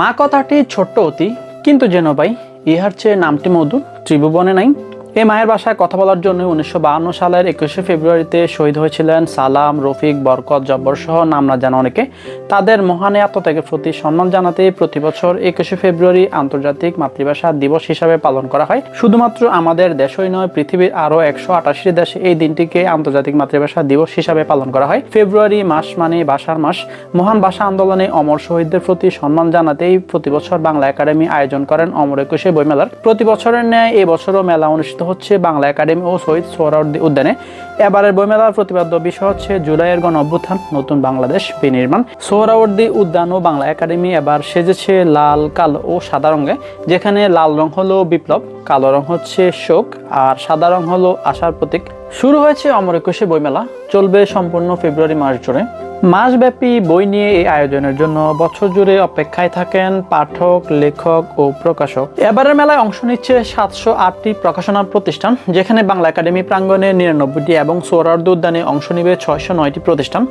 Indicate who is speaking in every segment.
Speaker 1: মা কথাটি ছোট্ট অতি কিন্তু যেন ভাই ইহার চেয়ে নামটি মধু ত্রিভুবনে নাই। এই মায়ের বাসায় কথা বলার জন্য উনিশশো সালের একুশে ফেব্রুয়ারিতে শহীদ হয়েছিলেন সালাম, রফিক, বরকত, জব্বর সহ নাম না জানা অনেকে। তাদের মহানে আত্মত্যাগের প্রতি সম্মান জানাতে প্রতি বছর একুশে ফেব্রুয়ারি আন্তর্জাতিক মাতৃভাষা দিবস হিসাবে পালন করা হয়। শুধুমাত্র আমাদের দেশই নয়, পৃথিবীর আরও একশো আটাশি দেশে এই দিনটিকে আন্তর্জাতিক মাতৃভাষা দিবস হিসাবে পালন করা হয়। ফেব্রুয়ারি মাস মানে ভাষার মাস। মহান ভাষা আন্দোলনে অমর শহীদদের প্রতি সম্মান জানাতেই প্রতি বছর বাংলা একাডেমি আয়োজন করেন অমর একুশে বইমেলার। প্রতি বছরের ন্যায় এবছরও মেলা অনুষ্ঠিত হচ্ছে বাংলা একাডেমি ও শহীদ সোহরাওয়ার্দী উদ্যানে। এবারের বইমেলার প্রতিপাদ্য বিষয় হচ্ছে জুলাইয়ের গণ অভ্যুত্থান নতুন বাংলাদেশ বিনির্মাণ। সোহরাওয়ার্দী উদ্যান ও বাংলা একাডেমি এবার সেজেছে লাল, কালো ও সাদা রঙে, যেখানে লাল রং হলো বিপ্লব, কালো রং হচ্ছে শোক, আর সাদা রং হলো আশার প্রতীক। শুরু হয়েছে অমর একুশে বইমেলা। চলবে সম্পূর্ণ ফেব্রুয়ারি মাস জুড়ে। মাসব্যাপী বই নিয়ে এই আয়োজনের জন্য বছর জুড়ে অপেক্ষায় থাকেন পাঠক, লেখক ও প্রকাশক। এবারের মেলায় অংশ নিচ্ছে সাতশো আটটি প্রকাশনা প্রতিষ্ঠান, যেখানে বাংলা একাডেমি প্রাঙ্গনে নিরানব্বইটি এবং সৌরার্দ উদ্যানে অংশ নিবে ছয়শো নয়টি প্রতিষ্ঠান।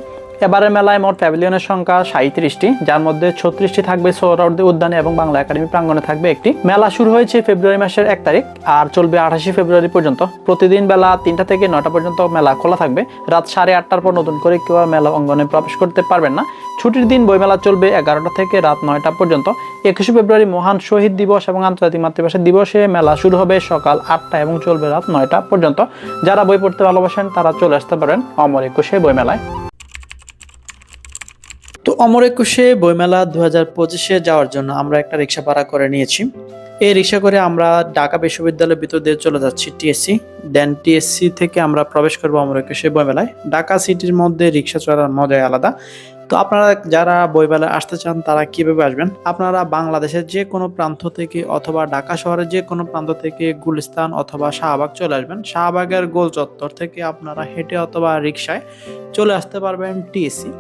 Speaker 1: এবারের মেলায় মোট প্যাভিলিয়নের সংখ্যা সাঁত্রিশটি যার মধ্যে ছত্রিশটি থাকবে সৌরার্দী উদ্যানে এবং বাংলা একাডেমি প্রাঙ্গণে থাকবে একটি। মেলা শুরু হয়েছে ফেব্রুয়ারি মাসের এক তারিখ আর চলবে আঠাশে ফেব্রুয়ারি পর্যন্ত। প্রতিদিন বেলা তিনটা থেকে নয়টা পর্যন্ত মেলা খোলা থাকবে। রাত সাড়ে আটটার পর নতুন করে কেউ মেলা অঙ্গনে প্রবেশ করতে পারবেন না। ছুটির দিন বইমেলা চলবে এগারোটা থেকে রাত নয়টা পর্যন্ত। একুশে ফেব্রুয়ারি মহান শহীদ দিবস এবং আন্তর্জাতিক মাতৃভাষা দিবসে মেলা শুরু হবে সকাল আটটা এবং চলবে রাত নয়টা পর্যন্ত। যারা বই পড়তে ভালোবাসেন তারা চলে আসতে পারেন অমর একুশে বইমেলায়। অমর একুশে বইমেলা দু হাজার পঁচিশে যাওয়ার জন্য আমরা একটা রিক্সা ভাড়া করে নিয়েছি। এই রিক্সা করে আমরা ঢাকা বিশ্ববিদ্যালয়ের ভিতর দিয়ে চলে যাচ্ছি টিএসসি। দেন টিএসসি থেকে আমরা প্রবেশ করব অমর একুশে বইমেলায়। ঢাকা সিটির মধ্যে রিক্সা চলার মজাই আলাদা। তো আপনারা যারা বইমেলায় আসতে চান, তারা কীভাবে আসবেন? আপনারা বাংলাদেশের যে কোনো প্রান্ত থেকে অথবা ঢাকা শহরের যে কোনো প্রান্ত থেকে গুলিস্তান অথবা শাহবাগ চলে আসবেন। শাহবাগের গোল চত্বর থেকে আপনারা হেঁটে অথবা রিক্সায় চলে আসতে পারবেন টিএসসি।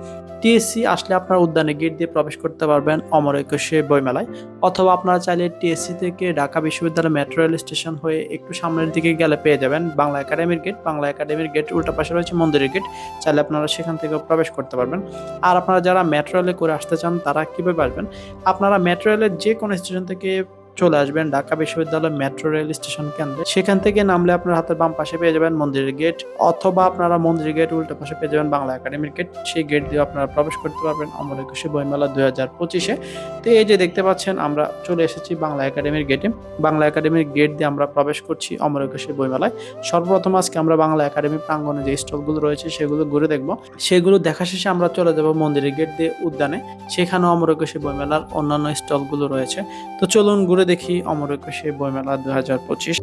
Speaker 1: টিএসসি আসলে আপনার উদ্যানে গেট দিয়ে প্রবেশ করতে পারবেন অমর একুশে বইমেলায়। অথবা আপনারা চাইলে টিএসসি থেকে ঢাকা বিশ্ববিদ্যালয় মেট্রো রেল স্টেশন হয়ে একটু সামনের দিকে গেলে পেয়ে যাবেন বাংলা একাডেমির গেট বাংলা একাডেমির গেট উল্টা পাশে রয়েছে মন্দিরের গেট চাইলে আপনারা সেখান থেকে প্রবেশ করতে পারবেন। আর আপনারা যারা মেট্রো রেলে করে আসতে চান, তারা কীভাবে আসবেন? আপনারা মেট্রো রেলের যে কোনো স্টেশন থেকে চলে আসবেন ঢাকা বিশ্ববিদ্যালয় মেট্রো রেল স্টেশন কেন্দ্রে। সেখান থেকে নামলে আপনার হাতের বাম পাশে পেয়ে যাবেন মন্দিরের গেট অথবা আপনারা মন্দিরের গেট উল্টো পাশে পেয়ে যাবেন বাংলা একাডেমির গেট। সেই গেট দিয়ে আপনারা প্রবেশ করতে পারবেন অমর একুশে বইমেলা দুই হাজার পঁচিশে। তো এই যে দেখতে পাচ্ছেন, আমরা চলে এসেছি বাংলা একাডেমির গেটে। বাংলা একাডেমির গেট দিয়ে আমরা প্রবেশ করছি অমর একুশে বইমেলায়। সর্বপ্রথম আজকে আমরা বাংলা একাডেমি প্রাঙ্গণে যে স্টলগুলো রয়েছে সেগুলো ঘুরে দেখব। সেগুলো দেখা শেষে আমরা চলে যাব মন্দিরের গেট দিয়ে উদ্যানে। সেখানেও অমর একুশে বইমেলার অন্যান্য স্টলগুলো রয়েছে। তো চলুন ঘুরে দেখি অমর একুশে বইমেলা দু হাজার পঁচিশ।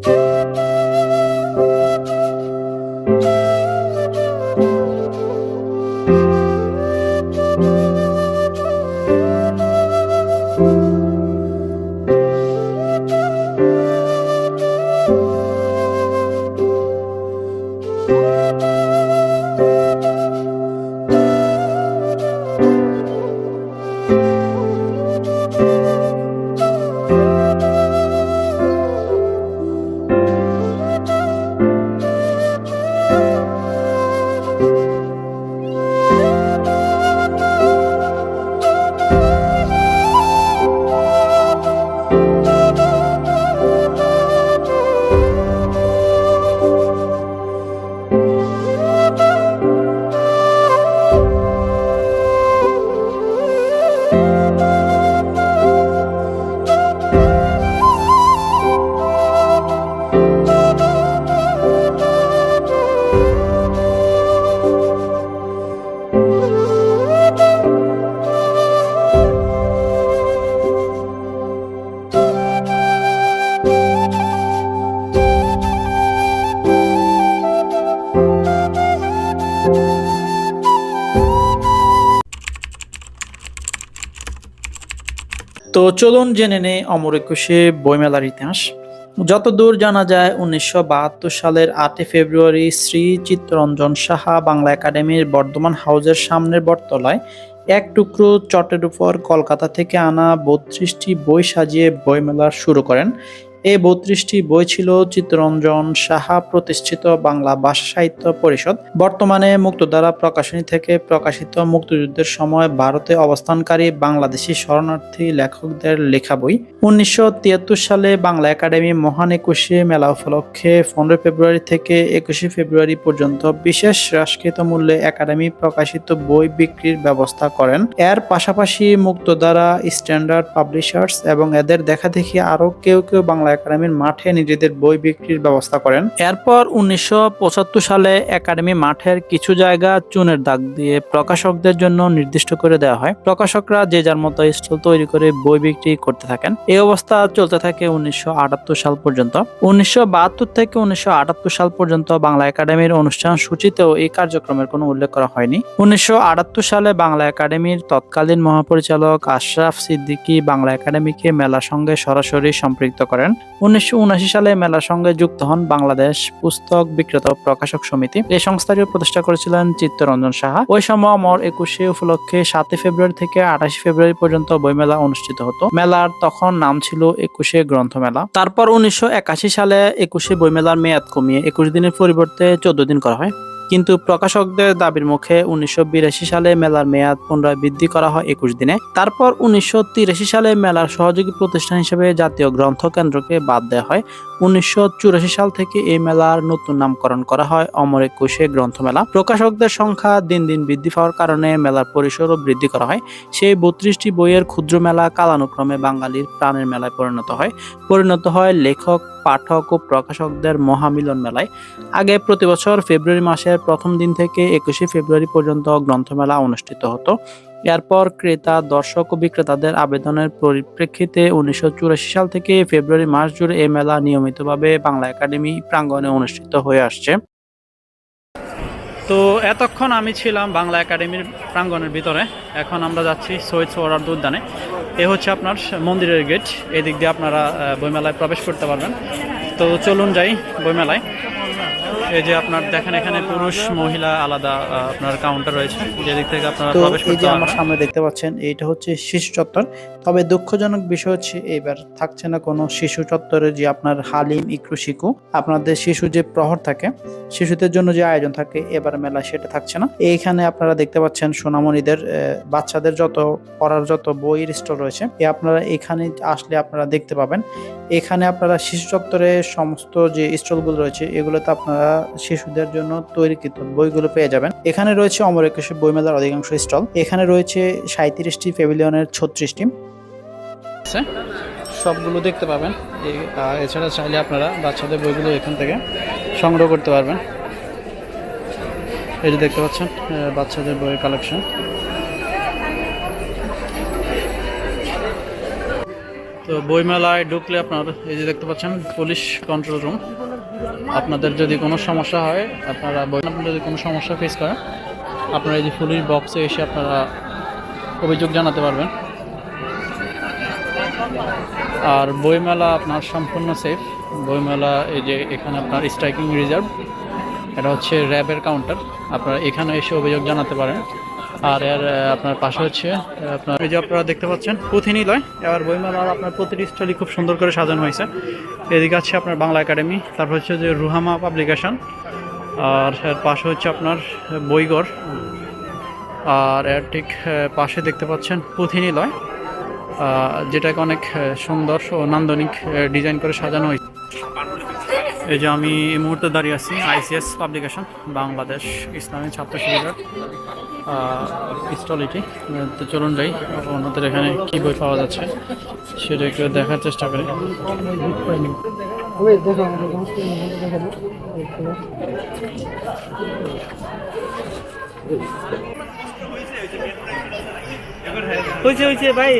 Speaker 1: চলুন জেনে নেই অমর একুশে বইমেলার ইতিহাস। যতদূর জানা যায়, উনিশশো বাহাত্তর সালের আটই ফেব্রুয়ারি শ্রী চিত্তরঞ্জন সাহা বাংলা একাডেমির বর্ধমান হাউজের সামনের বটতলায় এক টুকরো চটের উপর কলকাতা থেকে আনা বত্রিশটি বই সাজিয়ে বইমেলা শুরু করেন। এই বত্রিশটি বই ছিল চিত্তরঞ্জন সাহা প্রতিষ্ঠিত বাংলা ভাষা সাহিত্য পরিষদ। বর্তমানে মুক্তধারা প্রকাশনী থেকে প্রকাশিত মুক্তিযুদ্ধের সময় ভারতে অবস্থানকারী বাংলাদেশি শরণার্থী লেখকদের লেখা বই। উনিশশো সালে বাংলা একাডেমি মহান একুশে মেলা উপলক্ষে পনেরো ফেব্রুয়ারি থেকে একুশে ফেব্রুয়ারি পর্যন্ত বিশেষ হ্রাসকৃত মূল্যে একাডেমি প্রকাশিত বই বিক্রির ব্যবস্থা করেন। এর পাশাপাশি মুক্তধারা, স্ট্যান্ডার্ড পাবলিশার্স এবং এদের দেখা দেখি আরও কেউ কেউ বাংলা একাডেমির মাঠে নিজেদের বই বিক্রির ব্যবস্থা করেন। এরপর উনিশশো পঁচাত্তর সালে একাডেমি মাঠের কিছু জায়গা চুনের দাগ দিয়ে প্রকাশকদের জন্য নির্দিষ্ট করে দেওয়া হয়। প্রকাশকরা যে যার মতো স্টল তৈরি করে বই বিক্রি করতে থাকেন। এই অবস্থা চলতে থাকে উনিশশো আটাত্তর সাল পর্যন্ত। উনিশশো বাহাত্তর থেকে উনিশশো আটাত্তর সাল পর্যন্ত বাংলা একাডেমির অনুষ্ঠান সূচিতেও এই কার্যক্রমের কোনো উল্লেখ করা হয়নি। উনিশশো আটাত্তর সালে বাংলা একাডেমির তৎকালীন মহাপরিচালক আশরাফ সিদ্দিকী বাংলা একাডেমিকে মেলার সঙ্গে সরাসরি সম্পৃক্ত করেন। উনিশশো সালে মেলার সঙ্গে যুক্ত হন বাংলাদেশ পুস্তক বিক্রেতা প্রকাশক সমিতি। এই সংস্থাটি প্রতিষ্ঠা করেছিলেন চিত্তরঞ্জন সাহা। ওই সময় অমর একুশে উপলক্ষে সাতই ফেব্রুয়ারি থেকে আঠাশে ফেব্রুয়ারি পর্যন্ত বইমেলা অনুষ্ঠিত হতো। মেলার তখন নাম ছিল একুশে গ্রন্থমেলা। তারপর উনিশশো একাশি সালে একুশে বইমেলার মেয়াদ কমিয়ে একুশ দিনের পরিবর্তে চোদ্দ দিন করা হয়। কিন্তু প্রকাশকদের দাবির মুখে উনিশশো বিরাশি সালে মেলার মেয়াদ পুনরায় বৃদ্ধি করা হয় একুশ দিনে। তারপর উনিশশো তিরাশি সালে মেলার সহযোগী প্রতিষ্ঠান হিসেবে জাতীয় গ্রন্থ কেন্দ্রকে বাদ দেওয়া হয়। উনিশশো চুরাশি সাল থেকে এই মেলার নতুন নামকরণ করা হয় অমর একুশে গ্রন্থমেলা। প্রকাশকদের সংখ্যা দিন দিন বৃদ্ধি পাওয়ার কারণে মেলার পরিসরও বৃদ্ধি করা হয়। সেই বত্রিশটি বইয়ের ক্ষুদ্র মেলা কালানুক্রমে বাঙালির প্রাণের মেলায় পরিণত হয়। পরিণত হয় লেখক পাঠক ও প্রকাশকদের মহামিলন মেলায়। আগে প্রতি বছর ফেব্রুয়ারি মাসের প্রথম দিন থেকে একুশে ফেব্রুয়ারি পর্যন্ত গ্রন্থমেলা অনুষ্ঠিত হতো। এরপর ক্রেতা, দর্শক ও বিক্রেতাদের আবেদনের পরিপ্রেক্ষিতে উনিশশো চুরাশি সাল থেকে ফেব্রুয়ারি মাস জুড়ে এই মেলা নিয়মিতভাবে বাংলা একাডেমি প্রাঙ্গণে অনুষ্ঠিত হয়ে আসছে। তো এতক্ষণ আমি ছিলাম বাংলা একাডেমির প্রাঙ্গণের ভিতরে। এখন আমরা যাচ্ছি শহীদ সোহরার্দ উদ্যানে। এ হচ্ছে আপনার মন্দিরের গেট। এদিক দিয়ে আপনারা বইমেলায় প্রবেশ করতে পারবেন। তো চলুন যাই বইমেলায়। এই যে আপনার দেখেন এখানে পুরুষ মহিলা আলাদা আপনার কাউন্টার রয়েছে। যেদিক থেকে আপনারা প্রবেশ
Speaker 2: এই
Speaker 1: করতে
Speaker 2: যে আমার সামনে দেখতে পাচ্ছেন এইটা হচ্ছে শিশু চত্বর। তবে দুঃখজনক বিষয় হচ্ছে এবার থাকছে না কোনো শিশু চত্বরে যে আপনার হালিম ইকরু শিকু। আপনাদের শিশু যে প্রহর থাকে শিশুদের জন্য যে আয়োজন থাকে এবার মেলা সেটা থাকছে না। এইখানে আপনারা দেখতে পাচ্ছেন সোনামণিদের বাচ্চাদের যত পড়ার যত বইয়ের স্টল রয়েছে এ আপনারা এখানে আসলে আপনারা দেখতে পাবেন। এখানে আপনারা শিশু চত্বরে সমস্ত যে স্টলগুলো রয়েছে এগুলোতে আপনারা শিশুদের জন্য তৈরিকৃত বইগুলো পেয়ে যাবেন। এখানে রয়েছে অমর একুশে বইমেলার অধিকাংশ স্টল। এখানে রয়েছে সাঁত্রিশটি প্যাভিলিয়নের ছত্রিশটি।
Speaker 1: সবগুলো দেখতে পাবেন। এছাড়া চাইলে আপনারা বাচ্চাদের বইগুলো এখান থেকে সংগ্রহ করতে পারবেন। যে দেখতে পাচ্ছেন বাচ্চাদের বইয়ের কালেকশন তো বইমেলায় ঢুকলে আপনার, এই যে দেখতে পাচ্ছেন পুলিশ কন্ট্রোল রুম আপনাদের যদি কোনো সমস্যা হয়, আপনারা বই আপনার যদি কোনো সমস্যা ফেস করেন, আপনারা এই যে পুলিশ বক্সে এসে আপনারা অভিযোগ জানাতে পারবেন। আর বইমেলা আপনার সম্পূর্ণ সেফ বইমেলা এই যে এখানে আপনার স্ট্রাইকিং রিজার্ভ এটা হচ্ছে র্যাবের কাউন্টার আপনারা এখানে এসে অভিযোগ জানাতে পারেন। আর এর আপনার পাশে হচ্ছে আপনার এই যে আপনারা দেখতে পাচ্ছেন পুঁথিনিলয় এবার বইমেলার আপনার প্রতিটি স্টলই খুব সুন্দর করে সাজানো হয়েছে। এদিকে আছে আপনার বাংলা একাডেমি, তারপর হচ্ছে যে রুহামা পাবলিকেশন, আর এর পাশে হচ্ছে আপনার বইগর আর এর ঠিক পাশে দেখতে পাচ্ছেন পুঁথিনিলয় যেটাকে অনেক সুন্দর ও নান্দনিক ডিজাইন করে সাজানো হয়েছে। এই যে আমি এই মুহূর্তে দাঁড়িয়ে আছি আইসিএস পাবলিকেশন বাংলাদেশ ইসলামী ছাত্র শিবিরের স্টল এটি। তো চলুন যাই ওনাদের এখানে কি বই পাওয়া যাচ্ছে সেটা একটু দেখার চেষ্টা করি।
Speaker 3: হয়েছে হয়েছে ভাই।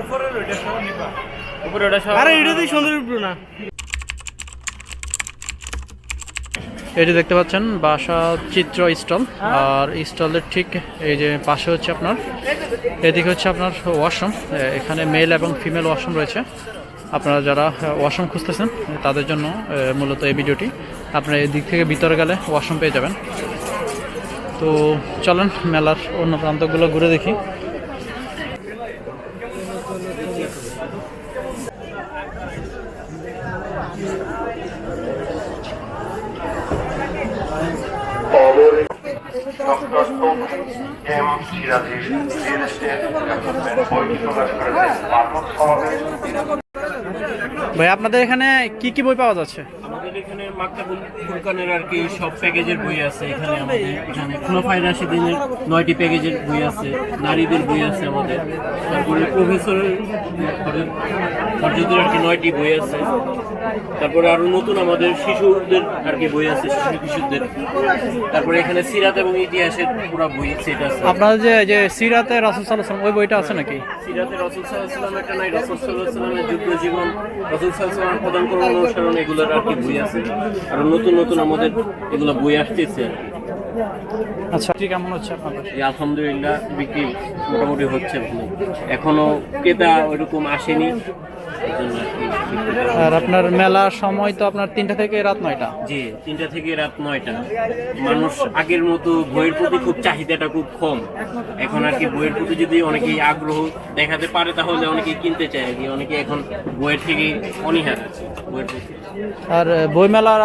Speaker 1: উপরে ওটা সব
Speaker 3: আরে এটা তো সুন্দর না
Speaker 1: যে দেখতে পাচ্ছেন, বাসা চিত্র স্টল। আর স্টলের ঠিক এই যে পাশে হচ্ছে আপনার, এদিকে হচ্ছে আপনার ওয়াশরুম। এখানে মেল এবং ফিমেল ওয়াশরুম রয়েছে। আপনারা যারা ওয়াশরুম খুঁজতেছেন তাদের জন্য মূলত এই ভিডিওটি। আপনারা এই দিক থেকে ভিতরে গেলে ওয়াশরুম পেয়ে যাবেন। তো চলেন, মেলার অন্য প্রান্তগুলো ঘুরে দেখি।
Speaker 4: করেছেন
Speaker 1: ভাই আপনাদের এখানে কি কি বই পাওয়া যাচ্ছে?
Speaker 5: আমাদের এখানে মাক্তাবুল ফুরকানের আর কি সব প্যাকেজের বই আছে এখানে আমাদের। এখানে খুলফাই রাশিদিনের নয়টি প্যাকেজের বই আছে নারীদের বই আছে আমাদের। তারপরে প্রফেসরের পর্যন্ত আর কি নয়টি বই আছে। তারপরে আরও নতুন আমাদের শিশুদের আর কি বই আছে শিশু কিশোরদের। তারপরে এখানে সিরাত এবং ইতিহাসের পুরো বই সেট আছে।
Speaker 1: আপনাদের যে যে সিরাতে রাসুল সাল্লাম ওই বইটা আছে নাকি?
Speaker 5: সিরাতে রসুল সাল্লাহাম একটা নাই। রসুল সাল্লাহামের যুদ্ধ জীবন রসুল সাল্লাহাম প্রদান করার অনুসরণ এগুলোর আর কি বই আছে। আর নতুন নতুন আমাদের এগুলো বই আসতেছে।
Speaker 1: আচ্ছা ঠিক কেমন হচ্ছে আপনাদের?
Speaker 5: আলহামদুলিল্লাহ বিক্রি মোটামুটি হচ্ছে ভালো। এখনও ক্রেতা ওইরকম আসেনি। আর
Speaker 1: আপনার মেলার সময় তো আপনার তিনটা থেকে রাত নয়টা।
Speaker 5: জি তিনটা থেকে রাত নয়টা। মানুষ আগের মতো বইয়ের প্রতি খুব চাহিদাটা খুব কম। এখন আর কি বইয়ের প্রতি যদি অনেকেই আগ্রহ দেখাতে পারে তাহলে অনেকেই কিনতে চায় আর কি। অনেকে এখন বইয়ের থেকে অনীহার আছে বইয়ের প্রতি।
Speaker 1: আর আহ, বই মেলার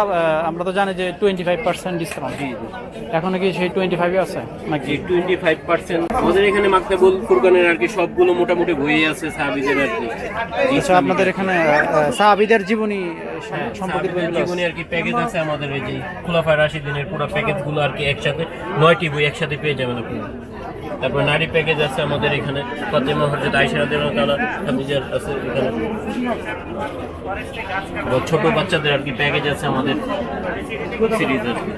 Speaker 1: আমরা তো জানি যে টোয়েন্টি ফাইভ পার্সেন্ট ডিসকাউন্ট এখন কি সেই টোয়েন্টি ফাইভে আছে নাকি?
Speaker 5: টোয়েন্টি ফাইভ পার্সেন্ট আমাদের এখানে মাকতাবুল ফুরকানের আর কি সবগুলো মোটামুটি বই আছে সাহাবিদের আর কি।
Speaker 1: আচ্ছা আপনাদের এখানে সাহাবিদের জীবনী
Speaker 5: হ্যাঁ,
Speaker 1: সম্পর্কিত আছে।
Speaker 5: জীবনী আর কি প্যাকেজ আছে আমাদের এই যে খুলাফা রাশিদিনের পুরো প্যাকেজগুলো আর কি একসাথে নয়টি বই একসাথে পেয়ে যাবেন আপনি। তারপর নারী প্যাকেজ আছে আমাদের এখানে। ফাতেমা হজরত রাদিয়াল্লাহু তাআলা খাদিজার আছে এখানে। ছোট বাচ্চাদের আর কি প্যাকেজ আছে আমাদের সিরিজ আর কি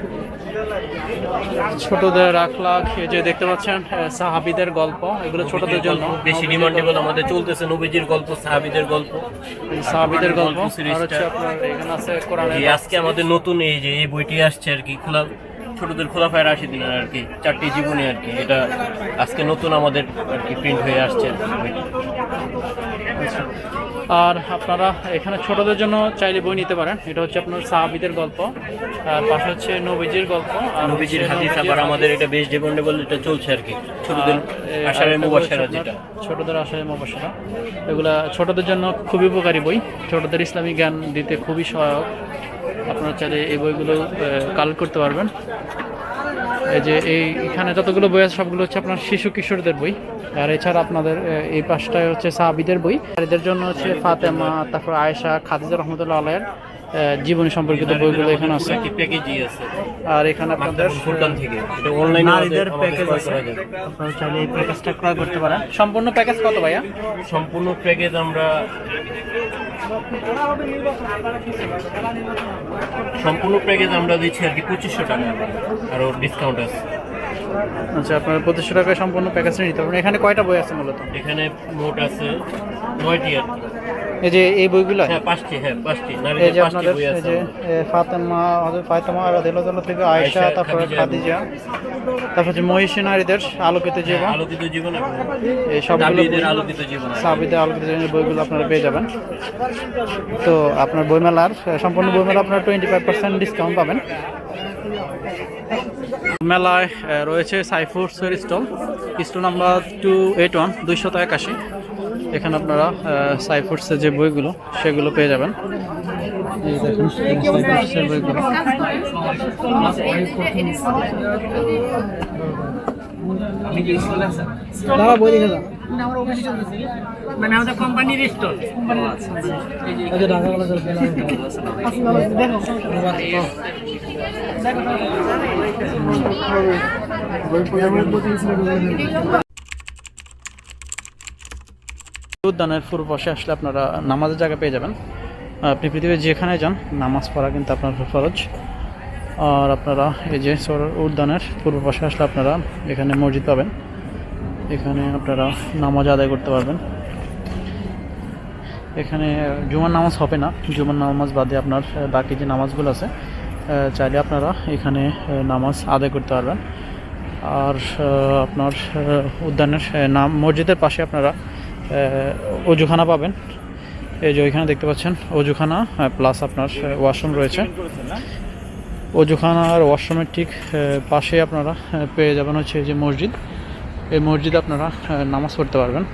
Speaker 1: ছোটদের আখলাখ এই যে দেখতে পাচ্ছেন সাহাবিদের গল্প এগুলো ছোটদের জন্য।
Speaker 5: গল্প বেশি ডিমান্ডেবল আমাদের চলতেছে নবীজির গল্প সাহাবিদের গল্প।
Speaker 1: সাহাবিদের গল্প আর হচ্ছে আপনার এখানে আছে কোরআনের
Speaker 5: এই আজকে আমাদের নতুন এই যে এই বইটি আসছে আর কি খোলা ছোটদের খোলাফায় রাশি দিনের আর কি চারটি জীবনী আর কি এটা আজকে নতুন আমাদের আর কি প্রিন্ট হয়ে আসছে আর
Speaker 1: আপনারা এখানে ছোটদের জন্য চাইলে বই নিতে পারেন। এটা হচ্ছে আপনার সাহাবিদের গল্প আর পাশে হচ্ছে নবীজির গল্প আর
Speaker 5: নবীজির হাদিস আবার আমাদের এটা বেশ ডিমান্ডেবল এটা চলছে আর কি ছোটদের
Speaker 1: আরেকটা
Speaker 5: মুবাশশারা যেটা।
Speaker 1: ছোটদের আশায় মুবাশশারা এগুলা ছোটদের জন্য খুবই উপকারী বই। ছোটদের ইসলামী জ্ঞান দিতে খুবই সহায়ক। আপনারা চাইলে এই বইগুলো কালেক্ট করতে পারবেন। এই যে এই এখানে যতগুলো বই আছে সবগুলো হচ্ছে আপনার শিশু কিশোরদের বই। আর এছাড়া আপনাদের এই পাশটায় হচ্ছে সাহাবিদের বই। আর এদের জন্য হচ্ছে ফাতেমা তারপর আয়েশা খাদিজা রহমতুল্লাহ আলাইয়ের এ, জীবনী সম্পর্কিত বইগুলো এখানে আছে?
Speaker 5: কি প্যাকেজই আছে।
Speaker 1: আর এখানে আপনাদের
Speaker 5: থেকে। এটা অনলাইনে
Speaker 1: নারীদের প্যাকেজ আছে। আপনারা চাইলে এই প্যাকেজটা ক্রয় করতে পারেন। সম্পূর্ণ প্যাকেজ কত ভাইয়া?
Speaker 5: সম্পূর্ণ প্যাকেজ আমরা সম্পূর্ণ প্যাকেজ আমরা দিচ্ছি আর কি পঁচিশশো টাকা। আরও ডিসকাউন্ট আছে।
Speaker 1: আচ্ছা আপনার পঁচিশশো টাকায় সম্পূর্ণ প্যাকেজটা নিতে পারবেন। এখানে কয়টা বই আছে মূলত?
Speaker 5: এখানে মোট আছে নয়টি আর।
Speaker 1: এই যে এই বইগুলো
Speaker 5: হ্যাঁ পাঁচটি হ্যাঁ পাঁচটি।
Speaker 1: এই যে আপনাদের এই যে ফাতেমা হযরত ফাতেমা রাদিয়াল্লাহু থেকে আয়েশা
Speaker 5: আয়েশা,
Speaker 1: তারপরে
Speaker 5: খাদিজা।
Speaker 1: তারপর হচ্ছে মহিষী নারীদের আলোকিত জীবন।
Speaker 5: আলোকিত জীবন
Speaker 1: এই সবগুলো
Speaker 5: আলোকিত জীবন
Speaker 1: সাবিদের আলোকিত জীবনের বইগুলো আপনারা পেয়ে যাবেন। তো আপনার বইমেলার সম্পূর্ণ বইমেলা আপনারা টোয়েন্টি ফাইভ পার্সেন্ট ডিসকাউন্ট পাবেন। মেলায় রয়েছে সাইফুডসের stall. Stall number two eight one দুইশত একাশি। এখানে আপনারা সাইফুডসের যে বইগুলো সেগুলো পেয়ে যাবেন। এই দেখুন সাইফুডসের বইগুলো। দাঁড়া বই দেখে দাও।
Speaker 3: মানে আমাদের কোম্পানির স্টোর
Speaker 1: উদ্যানের পূর্ব পাশে আসলে আপনারা নামাজের জায়গা পেয়ে যাবেন। আপনি পৃথিবীর যেখানে যান, নামাজ পড়া কিন্তু আপনার ফরজ। আর আপনারা এই যে উদ্যানের পূর্ব পাশে আসলে আপনারা এখানে মসজিদ পাবেন। এখানে আপনারা নামাজ আদায় করতে পারবেন। এখানে জুমার নামাজ হবে না। জুমার নামাজ বাদে আপনার বাকি যে নামাজগুলো আছে চাইলে আপনারা এখানে নামাজ আদায় করতে পারবেন। আর আপনার উদ্যানের নাম, মসজিদের পাশে আপনারা অজুখানা পাবেন। এই যে ওইখানে দেখতে পাচ্ছেন অজুখানা প্লাস আপনার ওয়াশরুম রয়েছে। অজুখানা আর ওয়াশরুমের ঠিক পাশে আপনারা পেয়ে যাবেন হচ্ছে যে মসজিদ। এই মসজিদে আপনারা নামাজ পড়তে পারবেন।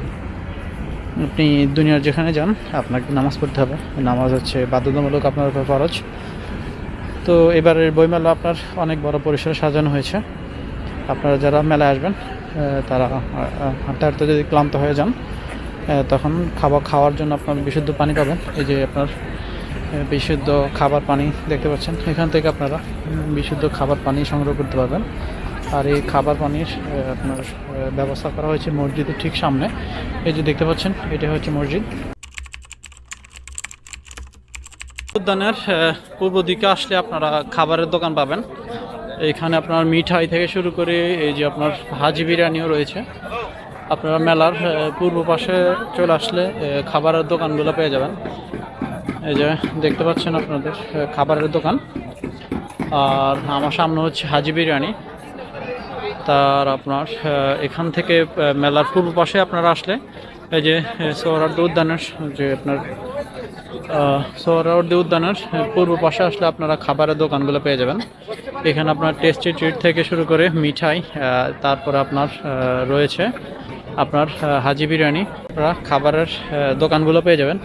Speaker 1: আপনি দুনিয়ার যেখানে যান আপনাকে নামাজ পড়তে হবে। নামাজ হচ্ছে বাধ্যতামূলক আপনার উপর ফরজ। তো এবারের বইমেলা আপনার অনেক বড় পরিসরে সাজানো হয়েছে। আপনারা যারা মেলায় আসবেন তারা হাঁটতে হাঁটতে যদি ক্লান্ত হয়ে যান তখন খাবার খাওয়ার জন্য আপনার বিশুদ্ধ পানি পাবেন। এই যে আপনার বিশুদ্ধ খাবার পানি দেখতে পাচ্ছেন। এখান থেকে আপনারা বিশুদ্ধ খাবার পানি সংগ্রহ করতে পারবেন। আর এই খাবার পানির আপনার ব্যবস্থা করা হয়েছে মসজিদের ঠিক সামনে। এই যে দেখতে পাচ্ছেন, এটা হচ্ছে মসজিদ। উদ্যানের পূর্ব দিকে আসলে আপনারা খাবারের দোকান পাবেন। এখানে আপনার মিঠাই থেকে শুরু করে এই যে আপনার হাজি বিরিয়ানিও রয়েছে। আপনারা মেলার পূর্ব পাশে চলে আসলে খাবারের দোকানগুলো পেয়ে যাবেন। এই যে দেখতে পাচ্ছেন আপনাদের খাবারের দোকান। আর আমার সামনে হচ্ছে হাজি বিরিয়ানি। তার আপনার এখান থেকে মেলার পূর্ব পাশে আপনারা আসলে, এই যে সৌরার্দ উদ্যানের, যে আপনার সৌরার্দ উদ্যানের পূর্ব পাশে আসলে আপনারা খাবারের দোকানগুলো পেয়ে যাবেন। এখানে আপনার টেস্টি ট্রিট থেকে শুরু করে মিঠাই তারপরে আপনার রয়েছে আপনার হাজি বিরিয়ানি আপনারা খাবারের দোকানগুলো পেয়ে যাবেন।